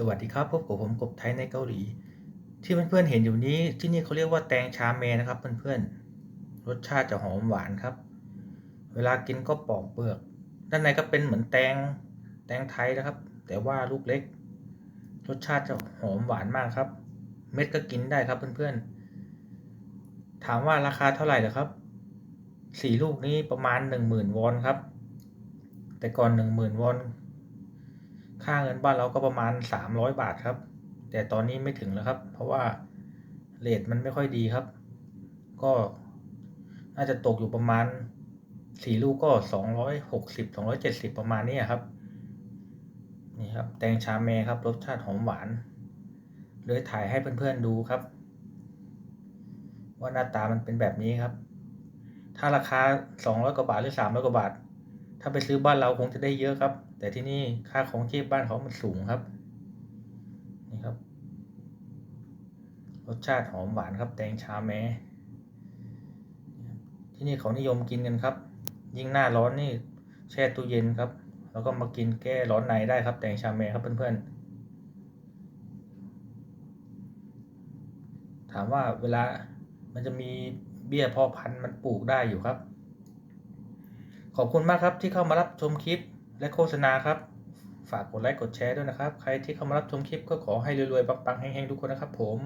สวัสดีครับพบกับผมกบไทยในเกาหลี ที่เพื่อนๆเห็นอยู่นี้ที่นี่เขาเรียกว่าแตงชาเมนะครับเพื่อนๆรสชาติจะหอมหวานครับ เวลากินก็ปอกเปลือก ด้านในก็เป็นเหมือนแตงแตงไทยนะครับ แต่ว่าลูกเล็ก รสชาติจะหอมหวานมากครับ เม็ดก็กินได้ครับเพื่อนๆ ถามว่าราคาเท่าไหร่เหรอครับสี่ลูกนี้ประมาณหนึ่งหมื่นวอนครับ แต่ก่อนหนึ่งหมื่นวอน ค่าเงินบ้านเราก็ประมาณสามร้อยบาทครับ แต่ตอนนี้ไม่ถึงแล้วครับ เพราะว่าเรทมันไม่ค่อยดีครับ ก็น่าจะตกอยู่ประมาณสี่ลูกก็สองร้อยหกสิบสองร้อยเจ็ดสิบประมาณนี้ครับ นี่ครับ แตงชาเมครับรสชาติหอมหวานเลยถ่ายให้เพื่อนๆดูครับ ว่าหน้าตามันเป็นแบบนี้ครับ ถ้าราคาสองร้อยกว่าบาทหรือสามร้อยกว่าบาท ถ้าไปซื้อบ้านเราคงจะได้เยอะครับ แต่ที่นี่ค่าของชีพบ้านเขามันสูงครับ นี่ครับ รสชาติหอมหวานครับ แตงชาแม้ ที่นี่เขานิยมกินกันครับ ยิ่งหน้าร้อนนี่แช่ตู้เย็นครับ แล้วก็มากินแก้ร้อนในได้ครับ แตงชาแม้ครับเพื่อนๆ ถามว่าเวลามันจะมีเบี้ยพ่อพันธุ์มันปลูกได้อยู่ครับ ขอบคุณมากครับที่เข้ามารับชมคลิปและโฆษณาครับ ฝากกดไลค์กดแชร์ด้วยนะครับ ใครที่เข้ามารับชมคลิปก็ขอให้รวยๆปังๆแห้งๆทุกคนนะครับผม